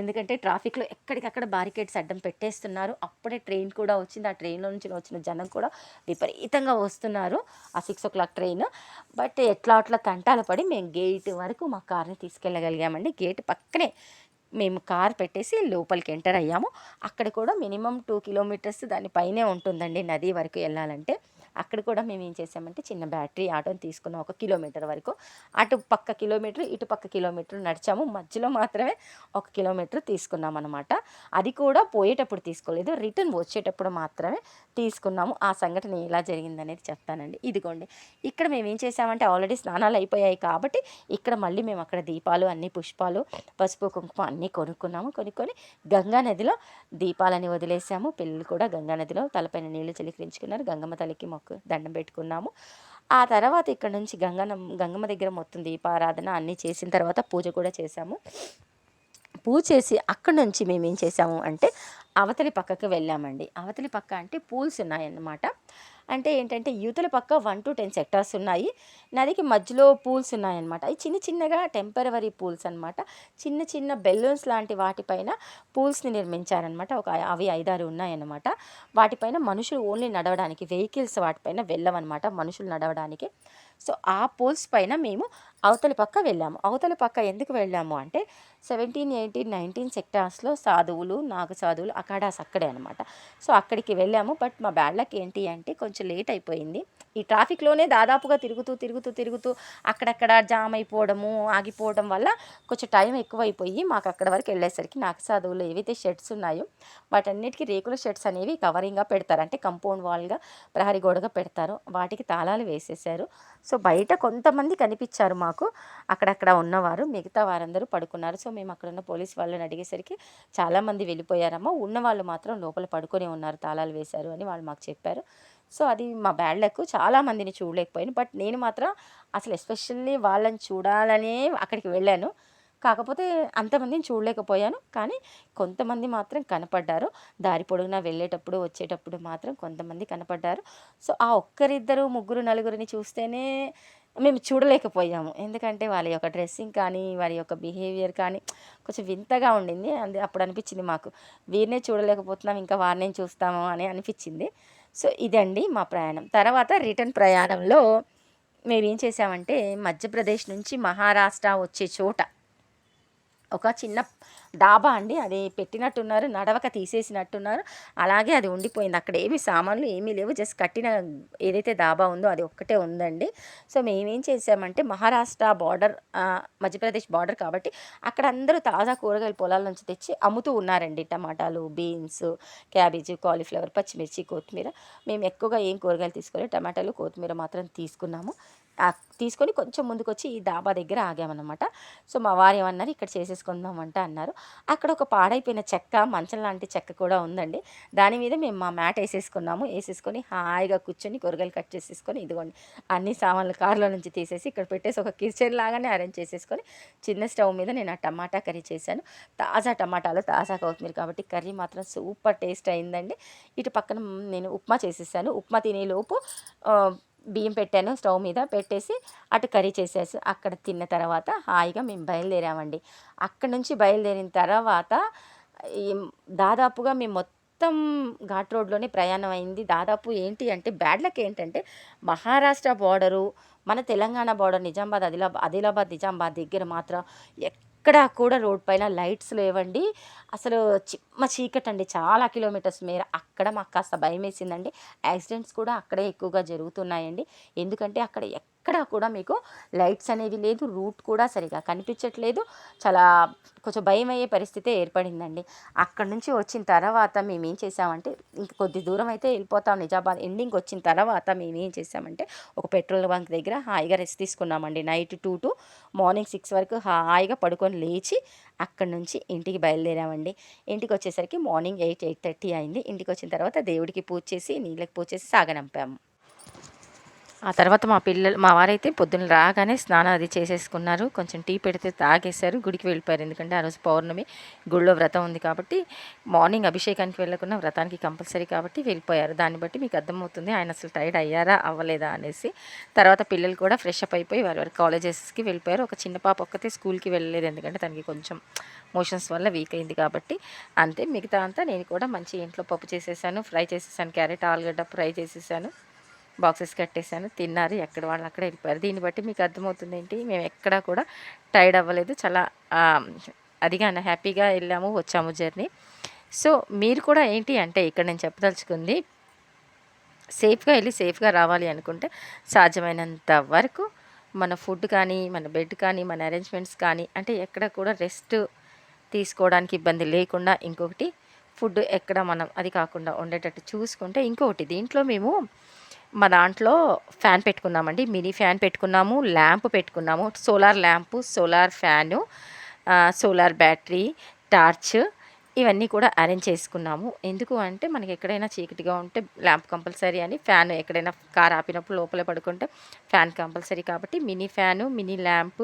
[SPEAKER 1] ఎందుకంటే ట్రాఫిక్లో ఎక్కడికక్కడ బారికేడ్స్ అడ్డం పెట్టేస్తున్నారు. అప్పుడే ట్రైన్ కూడా వచ్చింది. ఆ ట్రైన్లో నుంచి వచ్చిన జనం కూడా ఖచ్చితంగా వస్తున్నారు ఆ six o'clock train but ఎట్లా అట్లా తంటాలు పడి మేము గేట్ వరకు మా కార్ని తీసుకెళ్ళగలిగామండి. గేట్ పక్కనే మేము కార్ పెట్టేసి లోపలికి ఎంటర్ అయ్యాము. అక్కడ కూడా మినిమం టూ కిలోమీటర్స్ దానిపైనే ఉంటుందండి నది వరకు వెళ్ళాలంటే. అక్కడ కూడా మేము ఏం చేసామంటే చిన్న బ్యాటరీ ఆటోని తీసుకున్నాం ఒక కిలోమీటర్ వరకు. అటు పక్క కిలోమీటర్ ఇటు పక్క కిలోమీటర్ నడిచాము. మధ్యలో మాత్రమే ఒక కిలోమీటర్ తీసుకున్నాం అనమాట అది కూడా పోయేటప్పుడు తీసుకోలేదు రిటర్న్ వచ్చేటప్పుడు మాత్రమే తీసుకున్నాము. ఆ సంఘటన ఎలా జరిగిందనేది చెప్తానండి. ఇదిగోండి ఇక్కడ మేము ఏం చేసామంటే ఆల్రెడీ స్నానాలు అయిపోయాయి కాబట్టి ఇక్కడ మళ్ళీ మేము అక్కడ దీపాలు అన్ని పుష్పాలు పసుపు కుంకుమ అన్నీ కొనుక్కున్నాము. కొనుక్కొని గంగా నదిలో దీపాలని వదిలేసాము. పిల్లలు కూడా గంగా నదిలో తలపైన నీళ్ళు చిలికరించుకున్నారు. గంగమ్మ తల్లికి మొక్కు దండం పెట్టుకున్నాము. ఆ తర్వాత ఇక్కడ నుంచి గంగన గంగమ్మ దగ్గర మొత్తం దీపారాధన అన్నీ చేసిన తర్వాత పూజ కూడా చేశాము. పూజ చేసి అక్కడ నుంచి మేము ఏం చేసాము అంటే అవతలి పక్కకు వెళ్ళామండి. అవతలి పక్క అంటే పూల్స్ ఉన్నాయన్నమాట. అంటే ఏంటంటే యూతుల పక్క వన్ టు టెన్ సెక్టార్స్ ఉన్నాయి. నదికి మధ్యలో పూల్స్ ఉన్నాయన్నమాట. అవి చిన్న చిన్నగా టెంపరవరీ పూల్స్ అనమాట చిన్న చిన్న బెలూన్స్ లాంటి వాటిపైన పూల్స్ని నిర్మించారనమాట ఒక అవి ఐదారు ఉన్నాయన్నమాట. వాటిపైన మనుషులు ఓన్లీ నడవడానికి వెహికల్స్ వాటిపైన వెళ్ళవన్నమాట. మనుషులు నడవడానికి. సో ఆ పోల్స్ పైన మేము అవతలి పక్క వెళ్ళాము. అవతలి పక్క ఎందుకు వెళ్ళాము అంటే సెవెంటీన్ ఎయిటీన్ నైన్టీన్ సెక్టార్స్లో సాధువులు నాగ సాధువులు అకాడాస్ అక్కడే అనమాట సో అక్కడికి వెళ్ళాము. బట్ మా బ్యాడ్లకి ఏంటి అంటే కొంచెం లేట్ అయిపోయింది. ఈ ట్రాఫిక్లోనే దాదాపుగా తిరుగుతూ తిరుగుతూ తిరుగుతూ అక్కడక్కడ జామ్ అయిపోవడము ఆగిపోవడం వల్ల కొంచెం టైం ఎక్కువైపోయి మాకు అక్కడ వరకు వెళ్ళేసరికి నాకు సాధువులు ఏవైతే షెడ్స్ ఉన్నాయో వాటన్నిటికీ రేకుల షెడ్స్ అనేవి కవరింగ్గా పెడతారు. అంటే కంపౌండ్ వాల్గా ప్రహరీ గోడగా పెడతారు. వాటికి తాళాలు వేసేసారు. సో బయట కొంతమంది కనిపించారు మాకు. అక్కడక్కడ ఉన్నవారు మిగతా వారందరూ పడుకున్నారు. సో మేము అక్కడ ఉన్న పోలీస్ వాళ్ళని అడిగేసరికి చాలామంది వెళ్ళిపోయారమ్మా. ఉన్న వాళ్ళు మాత్రం లోపల పడుకొని ఉన్నారు తాళాలు వేశారు అని వాళ్ళు మాకు చెప్పారు. సో అది మా బ్యాడ్ లక్. చాలామందిని చూడలేకపోయాను. బట్ నేను మాత్రం అసలు ఎస్పెషల్లీ వాళ్ళని చూడాలనే అక్కడికి వెళ్ళాను. కాకపోతే అంతమందిని చూడలేకపోయాను. కానీ కొంతమంది మాత్రం కనపడ్డారు. దారి పొడుగునా వెళ్ళేటప్పుడు వచ్చేటప్పుడు మాత్రం కొంతమంది కనపడ్డారు. సో ఆ ఒక్కరిద్దరు ముగ్గురు నలుగురిని చూస్తేనే మేము చూడలేకపోయాము. ఎందుకంటే వాళ్ళ యొక్క డ్రెస్సింగ్ కానీ వారి యొక్క బిహేవియర్ కానీ కొంచెం వింతగా ఉండింది. అందు అప్పుడు అనిపించింది మాకు వీరినే చూడలేకపోతున్నాం ఇంకా వారినే చూస్తాము అని అనిపించింది. సో ఇదండి మా ప్రయాణం. తర్వాత రిటర్న్ ప్రయాణంలో మేము ఏం చేసామంటే మధ్యప్రదేశ్ నుంచి మహారాష్ట్ర వచ్చే చోట ఒక చిన్న డాబా అండి. అది పెట్టినట్టున్నారు నడవక తీసేసినట్టున్నారు. అలాగే అది ఉండిపోయింది. అక్కడ ఏమి సామాన్లు ఏమీ లేవు. జస్ట్ కట్టిన ఏదైతే డాబా ఉందో అది ఒక్కటే ఉందండి. సో మేమేం చేసామంటే మహారాష్ట్ర బార్డర్ మధ్యప్రదేశ్ బార్డర్ కాబట్టి అక్కడ అందరూ తాజా కూరగాయల పొలాల నుంచి తెచ్చి అమ్ముతూ ఉన్నారండి. టమాటాలు బీన్స్ క్యాబేజీ కాలీఫ్లవర్ పచ్చిమిర్చి కొత్తిమీర. మేము ఎక్కువగా ఏం కూరగాయలు తీసుకోలేదు. టమాటాలు కొత్తిమీర మాత్రం తీసుకున్నాము. తీసుకొని కొంచెం ముందుకు వచ్చి ఈ డాబా దగ్గర ఆగామన్నమాట. సో మా వారు ఏమన్నారు ఇక్కడ చేసేసుకుందామంట అన్నారు. అక్కడ ఒక పాడైపోయిన చెక్క మంచం లాంటి చెక్క కూడా ఉందండి. దాని మీద మేము మా మ్యాట్ వేసేసుకున్నాము. వేసేసుకొని హాయిగా కూర్చొని కూరగాయలు కట్ చేసేసుకొని ఇదిగోండి అన్ని సామాన్లు కారులో నుంచి తీసేసి ఇక్కడ పెట్టేసి ఒక కిచెన్ లాగానే అరేంజ్ చేసేసుకొని చిన్న స్టవ్ మీద నేను ఆ టమాటా కర్రీ చేశాను. తాజా టమాటాలు తాజా కొత్తిమీర కాబట్టి కర్రీ మాత్రం సూపర్ టేస్ట్ అయిందండి. ఇటు పక్కన నేను ఉప్మా చేసేసాను. ఉప్మా తినేలోపు బియ్యం పెట్టాను స్టవ్ మీద పెట్టేసి అటు కర్రీ చేసేసి అక్కడ తిన్న తర్వాత హాయిగా మేము బయలుదేరామండి. అక్కడ నుంచి బయలుదేరిన తర్వాత దాదాపుగా మేము మొత్తం ఘాట్ రోడ్లోనే ప్రయాణం అయింది. దాదాపు ఏంటి అంటే బ్యాడ్ లక్ ఏంటంటే మహారాష్ట్ర బార్డరు మన తెలంగాణ బార్డర్ నిజామాబాద్ ఆదిలాబాద్ ఆదిలాబాద్ నిజామాబాద్ దగ్గర మాత్రం అక్కడ కూడా రోడ్ పైన లైట్స్ లేవండి. అసలు చిమ్మ చీకటి అండి చాలా కిలోమీటర్స్ మేర అక్కడ మాకు కాస్త భయం వేసిందండి యాక్సిడెంట్స్ కూడా అక్కడే ఎక్కువగా జరుగుతున్నాయండి. ఎందుకంటే అక్కడ ఎక్కడా కూడా మీకు లైట్స్ అనేవి లేదు రూట్ కూడా సరిగా కనిపించట్లేదు. చాలా కొంచెం భయం అయ్యే పరిస్థితి ఏర్పడిందండి. అక్కడ నుంచి వచ్చిన తర్వాత మేము ఏం చేసామంటే ఇంక కొద్ది దూరం అయితే వెళ్ళిపోతాం. నిజామాబాద్ ఎండింగ్ వచ్చిన తర్వాత మేము ఏం చేసామంటే ఒక పెట్రోల్ బంక్ దగ్గర హాయిగా రెస్ట్ తీసుకున్నామండి. Night two to morning six వరకు హాయిగా పడుకొని లేచి అక్కడి నుంచి ఇంటికి బయలుదేరామండి. ఇంటికి వచ్చేసరికి మార్నింగ్ ఎయిట్ ఎయిట్ థర్టీ అయింది. ఇంటికి వచ్చిన తర్వాత దేవుడికి పూజ చేసి నీళ్ళకి పూజ చేసి సాగనంపాము. ఆ తర్వాత మా పిల్లలు మా వారైతే పొద్దున్న రాగానే స్నానం అది చేసేసుకున్నారు. కొంచెం టీ పెడితే తాగేశారు గుడికి వెళ్ళిపోయారు. ఎందుకంటే ఆ రోజు పౌర్ణమి గుళ్ళో వ్రతం ఉంది కాబట్టి మార్నింగ్ అభిషేకానికి వెళ్ళకుండా వ్రతానికి కంపల్సరీ కాబట్టి వెళ్ళిపోయారు. దాన్ని బట్టి మీకు అర్థమవుతుంది ఆయన అసలు టైర్డ్ అయ్యారా అవ్వలేదా అనేసి. తర్వాత పిల్లలు కూడా ఫ్రెష్ అప్ అయిపోయి వారి వారి కాలేజెస్కి వెళ్ళిపోయారు. ఒక చిన్న పాప ఒక్కతే స్కూల్కి వెళ్ళలేదు ఎందుకంటే తనకి కొంచెం మోషన్స్ వల్ల వీక్ అయింది కాబట్టి. అంతే మిగతా అంతా నేను కూడా మంచి ఇంట్లో పప్పు చేసేసాను ఫ్రై చేసేసాను క్యారెట్ ఆలుగడ్డ ఫ్రై చేసేసాను. బాక్సెస్ కట్టేశాను. తిన్నారు. ఎక్కడ వాళ్ళు అక్కడ వెళ్ళిపోయారు. దీన్ని బట్టి మీకు అర్థమవుతుంది ఏంటి? మేము ఎక్కడా కూడా టైర్డ్ అవ్వలేదు. చాలా అదిగా హ్యాపీగా వెళ్ళాము వచ్చాము జర్నీ. సో మీరు కూడా ఏంటి అంటే ఇక్కడ నేను చెప్పదలుచుకుంది సేఫ్గా వెళ్ళి సేఫ్గా రావాలి అనుకుంటే సాధ్యమైనంత వరకు మన ఫుడ్ కానీ మన బెడ్ కానీ మన అరేంజ్మెంట్స్ కానీ అంటే ఎక్కడ కూడా రెస్ట్ తీసుకోవడానికి ఇబ్బంది లేకుండా ఇంకొకటి ఫుడ్ ఎక్కడ మనం అది కాకుండా ఉండేటట్టు చూసుకుంటే ఇంకొకటి దీంట్లో మేము మా దాంట్లో ఫ్యాన్ పెట్టుకున్నామండి మినీ ఫ్యాన్ పెట్టుకున్నాము ల్యాంప్ పెట్టుకున్నాము. Solar lamp solar fan solar battery torch ఇవన్నీ కూడా అరేంజ్ చేసుకున్నాము. ఎందుకు అంటే మనకి ఎక్కడైనా చీకటిగా ఉంటే ల్యాంప్ కంపల్సరీ అని ఫ్యాన్ ఎక్కడైనా కార్ ఆపినప్పుడు లోపలే పడుకుంటే ఫ్యాన్ కంపల్సరీ కాబట్టి మినీ ఫ్యాను మినీ ల్యాంప్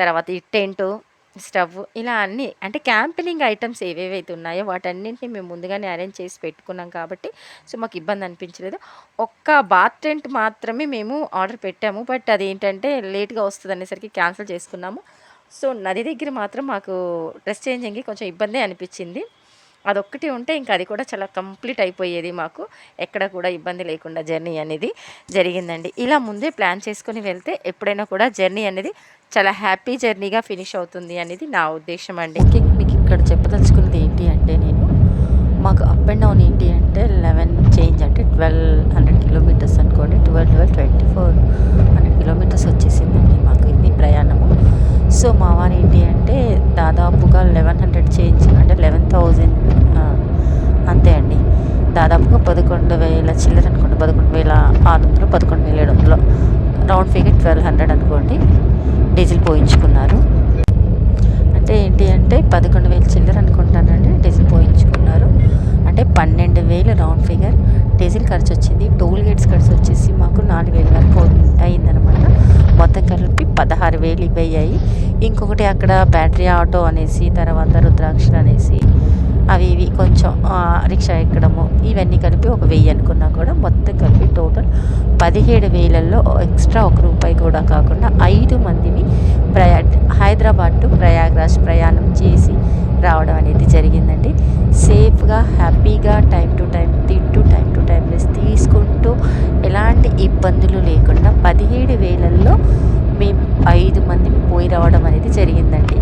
[SPEAKER 1] తర్వాత ఈ టెంటు స్టవ్ ఇలా అన్నీ అంటే క్యాంపెనింగ్ ఐటమ్స్ ఏవేవైతే ఉన్నాయో వాటన్నింటిని మేము ముందుగానే అరేంజ్ చేసి పెట్టుకున్నాం కాబట్టి సో మాకు ఇబ్బంది అనిపించలేదు. ఒక్క బాత్ టెంట్ మాత్రమే మేము ఆర్డర్ పెట్టాము. బట్ అది ఏంటంటే లేట్గా వస్తుంది అనేసరికి క్యాన్సిల్ చేసుకున్నాము. సో నది దగ్గర మాత్రం మాకు డ్రెస్ చేంజింగ్కి కొంచెం ఇబ్బంది అనిపించింది. అదొక్కటి ఉంటే ఇంకా అది కూడా చాలా కంప్లీట్ అయిపోయేది మాకు. ఎక్కడ కూడా ఇబ్బంది లేకుండా జర్నీ అనేది జరిగిందండి. ఇలా ముందే ప్లాన్ చేసుకొని వెళ్తే ఎప్పుడైనా కూడా జర్నీ అనేది చాలా హ్యాపీ జర్నీగా ఫినిష్ అవుతుంది అనేది నా ఉద్దేశం అండి. మీకు ఇక్కడ చెప్పదలుచుకున్నది ఏంటి అంటే నేను మాకు అప్ అండ్ డౌన్ ఏంటి అంటే లెవెన్ చేంజ్ అంటే ట్వెల్వ్ హండ్రెడ్ కిలోమీటర్స్ అనుకోండి twelve twelve twenty four hundred kilometres వచ్చేసిందండి మాకు ఇది ప్రయాణము. సో మా వారు ఏంటి అంటే దాదాపుగా లెవెన్ హండ్రెడ్ చేంజ్ అంటే లెవెన్ థౌజండ్ అంతే అండి. దాదాపుగా పదకొండు వేల చిల్లర అనుకోండి పదకొండు వేల ఆరు వందలు పదకొండు వేల ఏడు వందలు. రౌండ్ ఫిగర్ ట్వెల్వ్ హండ్రెడ్ అనుకోండి. డీజిల్ పోయించుకున్నారు. అంటే ఏంటి అంటే పదకొండు వేల చిల్లర అనుకుంటానండి డీజిల్ పోయించుకున్నారు. అంటే పన్నెండు వేలు రౌండ్ ఫిగర్ డీజిల్ ఖర్చు వచ్చింది టోల్ గేట్స్ ఖర్చు వచ్చేసి మాకు నాలుగు వేల వరకు అయిందనమాట మొత్తం కలిపి పదహారు వేలు ఇవి అయ్యాయి ఇంకొకటి అక్కడ బ్యాటరీ ఆటో అనేసి తర్వాత రుద్రాక్షలు అనేసి అవి ఇవి కొంచెం రిక్షా ఎక్కడము ఇవన్నీ కలిపి ఒక వెయ్యి అనుకున్నా కూడా మొత్తం కలిపి టోటల్ పదిహేడు వేలల్లో ఎక్స్ట్రా ఒక రూపాయి కూడా కాకుండా ఐదు మందిని ప్రయా హైదరాబాద్ టు ప్రయాగ్రాజ్ ప్రయాణం చేసి రావడం అనేది జరిగిందండి. సేఫ్గా హ్యాపీగా టైం టు టైం తింటూ టైం టు టైం రెస్ట్ తీసుకుంటూ ఎలాంటి ఇబ్బందులు లేకుండా పదిహేడు వేలల్లో మేము ఐదు మంది పోయి రావడం అనేది జరిగిందండి.